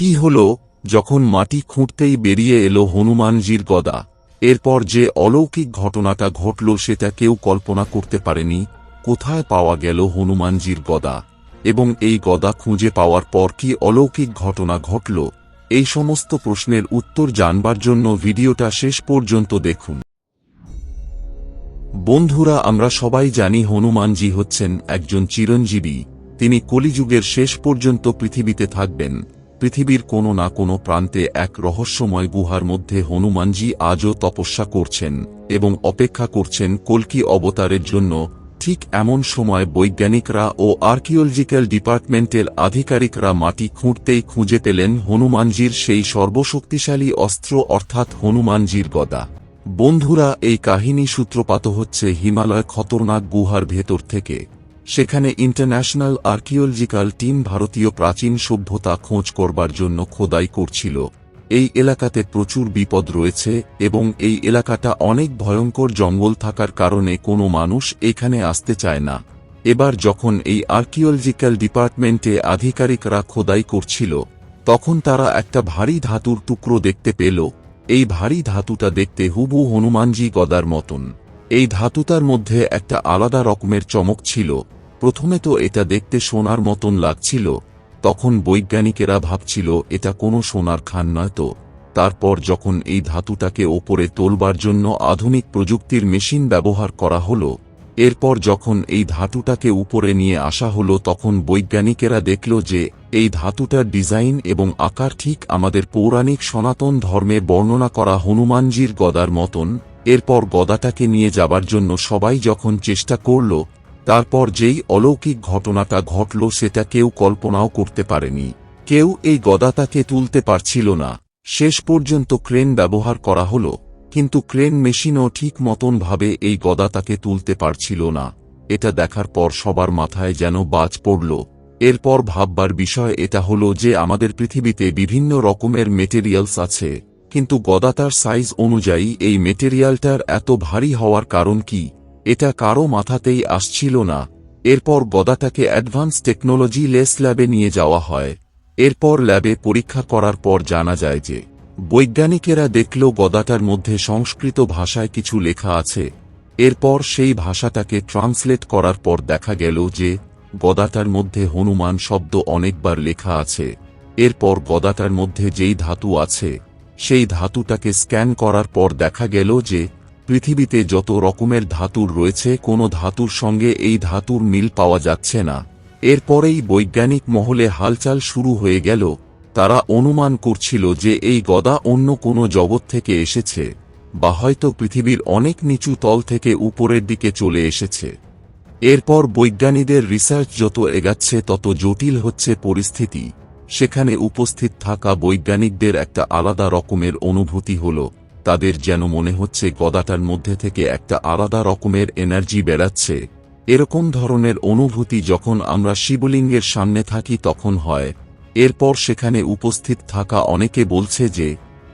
কি হল যখন মাটি খুঁড়তেই বেরিয়ে এলো হনুমানজির গদা? এরপর যে অলৌকিক ঘটনাটা ঘটল সেটা কেউ কল্পনা করতে পারেনি। কোথায় পাওয়া গেল হনুমানজির গদা? এবং এই গদা খুঁজে পাওয়ার পর কি অলৌকিক ঘটনা ঘটল? এই সমস্ত প্রশ্নের উত্তর জানবার জন্য ভিডিওটা শেষ পর্যন্ত দেখুন। বন্ধুরা, আমরা সবাই জানি হনুমানজি হচ্ছেন একজন চিরঞ্জীবী। তিনি কলিযুগের শেষ পর্যন্ত পৃথিবীতে থাকবেন। পৃথিবীর কোনো না কোনো প্রান্তে এক রহস্যময় গুহার মধ্যে হনুমানজি আজও তপস্যা করছেন এবং অপেক্ষা করছেন কল্কি অবতারের জন্য, ঠিক এমন সময় বৈজ্ঞানিকরা ও আর্কিওলজিক্যাল ডিপার্টমেন্টের আধিকারিকরা মাটি খুঁড়তেই খুঁজে পেলেন হনুমানজির সেই সর্বশক্তিশালী অস্ত্র অর্থাৎ হনুমানজির গদা। বন্ধুরা, এই কাহিনী সূত্রপাত হচ্ছে হিমালয় খতরনাক গুহার ভেতর থেকে। সেখানে ইন্টারন্যাশনাল আর্কিওলজিক্যাল টিম ভারতীয় প্রাচীন সভ্যতা খোঁজ করবার জন্য খোদাই করছিল। এই এলাকাতে প্রচুর বিপদ রয়েছে এবং এই এলাকাটা অনেক ভয়ঙ্কর জঙ্গল থাকার কারণে কোনো মানুষ এখানে আসতে চায় না। এবার যখন এই আর্কিওলজিক্যাল ডিপার্টমেন্টে আধিকারিকরা খোদাই করছিল, তখন তারা একটা ভারী ধাতুর টুকরো দেখতে পেল। এই ভারী ধাতুটা দেখতে হুবু হনুমানজি গদার মতন। এই ধাতুটার মধ্যে একটা আলাদা রকমের চমক ছিল। প্রথমে তো এটা দেখতে সোনার মতন লাগছিল, তখন বৈজ্ঞানিকেরা ভাবছিল, এটা কোনো সোনার খান নয় তো। তারপর যখন এই ধাতুটাকে ওপরে তোলবার জন্য আধুনিক প্রযুক্তির মেশিন ব্যবহার করা হলো, এরপর যখন এই ধাতুটাকে উপরে নিয়ে আসা হলো, তখন বৈজ্ঞানিকেরা দেখল যে, এই ধাতুটার ডিজাইন এবং আকার ঠিক আমাদের পৌরাণিক সনাতন ধর্মে বর্ণনা করা হনুমানজির গদার মতন। এরপর গদাটাকে নিয়ে যাবার জন্য সবাই যখন চেষ্টা করল তারপর যেই অলৌকিক ঘটনাটা ঘটল সেটা কেউ কল্পনাও করতে পারেনি। কেউ এই গদাটাকে তুলতে পারছিল না। শেষ পর্যন্ত ক্রেন ব্যবহার করা হলো, কিন্তু ক্রেন মেশিনও ঠিক মতন ভাবে এই গদাটাকে তুলতে পারছিল না। এটা দেখার পর সবার মাথায় যেন বাজ পড়ল। এরপর ভাববার বিষয় এটা হলো যে আমাদের পৃথিবীতে বিভিন্ন রকমের মেটেরিয়ালস আছে, কিন্তু গদাতার সাইজ অনুযায়ী এই মেটেরিয়ালটার এত ভারী হওয়ার কারণ কি? এটা কারও মাথাতেই আসছিল না। এরপর গদাটাকে অ্যাডভান্স টেকনোলজি লেস ল্যাবে নিয়ে যাওয়া হয়। এরপর ল্যাবে পরীক্ষা করার পর জানা যায় যে, বৈজ্ঞানিকেরা দেখল গদাটার মধ্যে সংস্কৃত ভাষায় কিছু লেখা আছে। এরপর সেই ভাষাটাকে ট্রান্সলেট করার পর দেখা গেল যে, গদাটার মধ্যে হনুমান শব্দ অনেকবার লেখা আছে। এরপর গদাটার মধ্যে যেই ধাতু আছে, সেই ধাতুটাকে স্ক্যান করার পর দেখা গেল যে পৃথিবীতে যত রকমের ধাতুর রয়েছে, কোনো ধাতুর সঙ্গে এই ধাতুর মিল পাওয়া যাচ্ছে না। এরপরেই বৈজ্ঞানিক মহলে হালচাল শুরু হয়ে গেল। তারা অনুমান করছিল যে এই গদা অন্য কোনো জগৎ থেকে এসেছে, বা হয়তো পৃথিবীর অনেক নিচু তল থেকে উপরের দিকে চলে এসেছে। এরপর বৈজ্ঞানিকদের রিসার্চ যত এগাচ্ছে, তত জটিল হচ্ছে পরিস্থিতি। সেখানে উপস্থিত থাকা বৈজ্ঞানিকদের একটা আলাদা রকমের অনুভূতি হল। তাদের যেন মনে হচ্ছে গদাটার মধ্যে থেকে একটা আলাদা রকমের এনার্জি বেড়াচ্ছে। এরকম ধরনের অনুভূতি যখন আমরা শিবলিঙ্গের সামনে থাকি তখন হয়। এরপর সেখানে উপস্থিত থাকা অনেকে বলছে যে,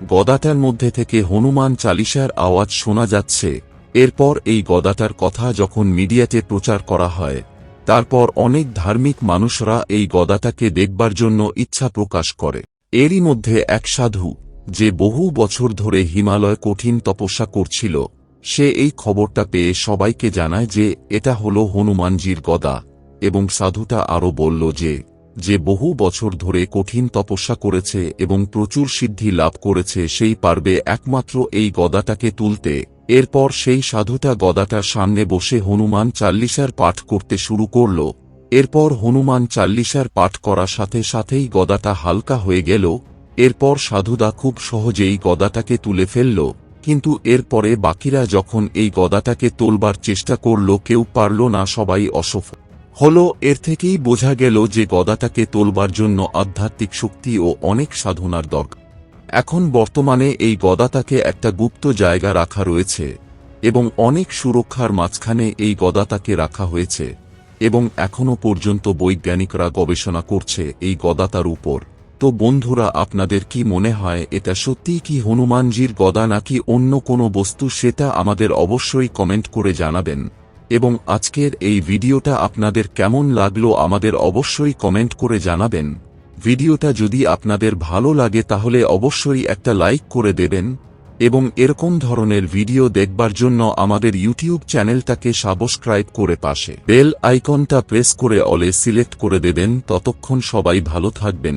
গদাটার মধ্যে থেকে হনুমান চালিসার আওয়াজ শোনা যাচ্ছে। এরপর এই গদাটার কথা যখন মিডিয়াতে প্রচার করা হয়, তারপর অনেক ধার্মিক মানুষরা এই গদাটাকে দেখবার জন্য ইচ্ছা প্রকাশ করে। এরই মধ্যে এক সাধু যে বহু বছর ধরে হিমালয় কঠিন তপস্যা করছিল, সে এই খবরটা পেয়ে সবাইকে জানায় যে এটা হল হনুমানজির গদা, এবং সাধুটা আরও বলল যে যে বহু বছর ধরে কঠিন তপস্যা করেছে এবং প্রচুর সিদ্ধি লাভ করেছে সেই পারবে একমাত্র এই গদাটাকে তুলতে। এরপর সেই সাধুটা গদাটার সামনে বসে হনুমান চাল্লিশার পাঠ করতে শুরু করল। এরপর হনুমান চাল্লিশার পাঠ করার সাথে সাথেই গদাটা হালকা হয়ে গেল এরপর সাধুদা খুব সহজেই গদাটাকে তুলে ফেলল, কিন্তু এরপরে বাকিরা যখন এই গদাটাকে তোলবার চেষ্টা করল কেউ পারল না, সবাই অসফল হল। এর থেকেই বোঝা গেল যে গদাটাকে তোলবার জন্য আধ্যাত্মিক শক্তি ও অনেক সাধনার দরকার। এখন বর্তমানে এই গদাটাকে একটা গুপ্ত জায়গা রাখা রয়েছে এবং অনেক সুরক্ষার মাঝখানে এই গদাটাকে রাখা হয়েছে এবং এখনও পর্যন্ত বৈজ্ঞানিকরা গবেষণা করছে এই গদাতার উপর। তো বন্ধুরা, আপনাদের কি মনে হয়, এটা সত্যিই কি হনুমানজির গদা নাকি অন্য কোনো বস্তু, সেটা আমাদের অবশ্যই কমেন্ট করে জানাবেন। এবং আজকের এই ভিডিওটা আপনাদের কেমন লাগল, আমাদের অবশ্যই কমেন্ট করে জানাবেন। ভিডিওটা যদি আপনাদের ভালো লাগে, তাহলে অবশ্যই একটা লাইক করে দেবেন। এবং এরকম ধরনের ভিডিও দেখবার জন্য আমাদের ইউটিউব চ্যানেলটাকে সাবস্ক্রাইব করে পাশে বেল আইকনটা প্রেস করে অলে সিলেক্ট করে দেবেন। ততক্ষণ সবাই ভালো থাকবেন।